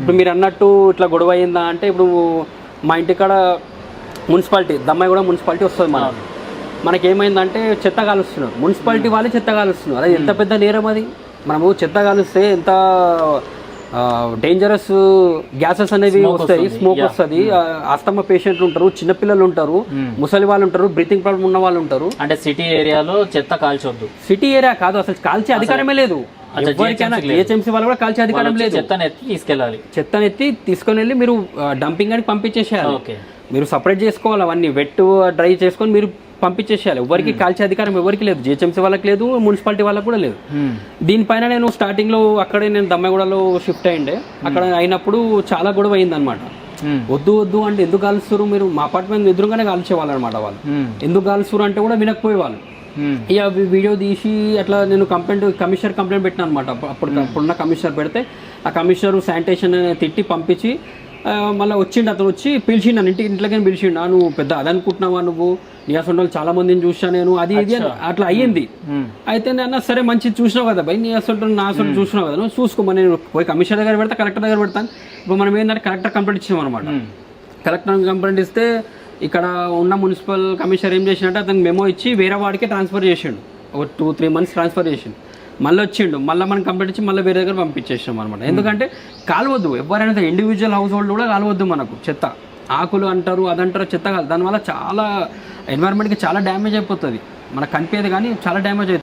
ఇప్పుడు మీరు అన్నట్టు ఇట్లా గొడవ అయిందా అంటే ఇప్పుడు మా ఇంటికాడ మున్సిపాలిటీ దమ్మాయి కూడా మున్సిపాలిటీ వస్తుంది మన మనకి ఏమైందంటే చెత్త కాలుస్తున్నారు. మున్సిపాలిటీ వాళ్ళే చెత్త కాలుస్తున్నారు. అది ఎంత పెద్ద నేరం అది? మనము చెత్త కాలుస్తే ఎంత డేంజరస్ గ్యాసెస్ అనేవి వస్తాయి. స్మోక్ వస్తుంది. ఆస్తమా పేషెంట్లు ఉంటారు చిన్నపిల్లలు ఉంటారు ముసలి వాళ్ళు ఉంటారు బ్రీతింగ్ ప్రాబ్లం ఉన్న వాళ్ళు ఉంటారు. అంటే సిటీ ఏరియాలో చెత్త కాల్చొద్దు. సిటీ ఏరియా కాదు అసలు కాల్చే అధికారమే లేదు. ఎవరికైనా. జిహెచ్ఎంసీ వాళ్ళు కూడా కాల్చే అధికారం లేదు. చెత్తని ఎత్తి తీసుకెళ్ళాలి. చెత్తని ఎత్తి తీసుకొని వెళ్ళి మీరు డంపింగ్ అని పంపించేసేయాలి. ఓకే. మీరు సపరేట్ చేసుకోవాలి అవన్నీ వెట్ డ్రై చేసుకొని మీరు పంపించేసేయాలి. ఎవరికి కాల్చే అధికారం ఎవరికి లేదు. జిహెచ్ఎంసీ వాళ్ళకి లేదు మున్సిపాలిటీ వాళ్ళకి కూడా లేదు. దీనిపైన నేను స్టార్టింగ్లో అక్కడే నేను దమ్మగూడలో షిఫ్ట్ అయ్యిండే. అక్కడ అయినప్పుడు చాలా గొడవ అయింది అనమాట వద్దు వద్దు అంటే ఎందుకు కాలుస్తారు మీరు? మా అపార్ట్మెంట్ ఎదురుగానే కాల్చేవాళ్ళు అనమాట వాళ్ళు ఎందుకు కాలుస్తారు అంటే కూడా వినకపోయేవాళ్ళు. ఇక వీడియో తీసి అట్లా నేను కంప్లైంట్ కమిషనర్ కంప్లైంట్ పెట్టినా అనమాట అప్పుడు అప్పుడున్న కమిషనర్ పెడితే ఆ కమిషనర్ శానిటేషన్ తిట్టి పంపించి మళ్ళీ వచ్చిండు అతను వచ్చి పిలిచిండు నన్ను ఇంటికి ఇంట్లోకి పిలిచిండు "ఆ, నువ్వు పెద్ద అదనుకుంటున్నావా నువ్వు? నీ అసలు వాళ్ళు చాలా మందిని చూసా నేను. అది ఇది అట్లా అయ్యింది. అయితే నేను సరే మంచి చూసినావు కదా భయ్ నీ అసలు నా అసలు చూసినావు కదా నువ్వు చూసుకో మరి నేను పోయి కమిషనర్ దగ్గర పెడతా కలెక్టర్ దగ్గర పెడతాను. ఇప్పుడు మనం ఏంటంటే కలెక్టర్ కంప్లైంట్ ఇచ్చినాం అనమాట కలెక్టర్ కంప్లైంట్ ఇస్తే ఇక్కడ ఉన్న మున్సిపల్ కమిషనర్ ఏం చేసినట్టు అతనికి మెమో ఇచ్చి వేరే వాడికి ట్రాన్స్ఫర్ చేసిండు. ఒక టూ త్రీ మంత్స్ ట్రాన్స్ఫర్ చేసిండు. మళ్ళీ వచ్చిండు. మళ్ళీ మనం కంప్లీట్ ఇచ్చి మళ్ళీ వేరే దగ్గర పంపించేసాం అనమాట ఎందుకంటే కాలవద్దు. ఎవరైనా ఇండివిజువల్ హౌస్ హోల్డ్ కూడా కాలవద్దు మనకు చెత్త. ఆకులు అంటారు అదంటారు చెత్త కాదు. దానివల్ల చాలా ఎన్వైరన్మెంట్కి చాలా డ్యామేజ్ అయిపోతుంది. మనకు కనిపించదు కానీ చాలా డ్యామేజ్ అవుతుంది